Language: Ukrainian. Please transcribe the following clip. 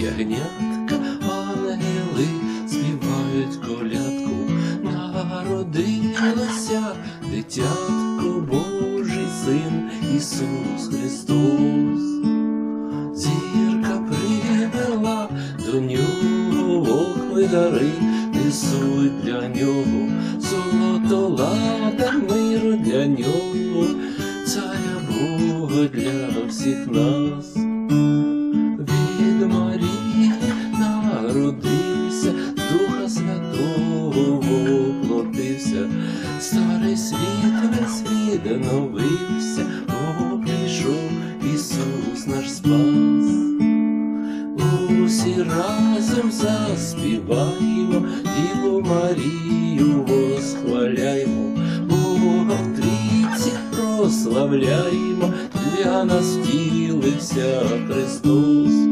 ягнятка, ангели співають колядку, народилося дитятко, Божий син Ісус Христос, зірка привела до нього охми дари, несуть для нього, золото лада миру для нього, царя Бога для всіх нас. Народився, Духа Святого воплотився, старий світ весь відновився, бо прийшов Ісус наш спас. Усі разом заспіваємо, Діву Марію восхваляємо, Бога в трійці прославляємо, для нас втілився Христос.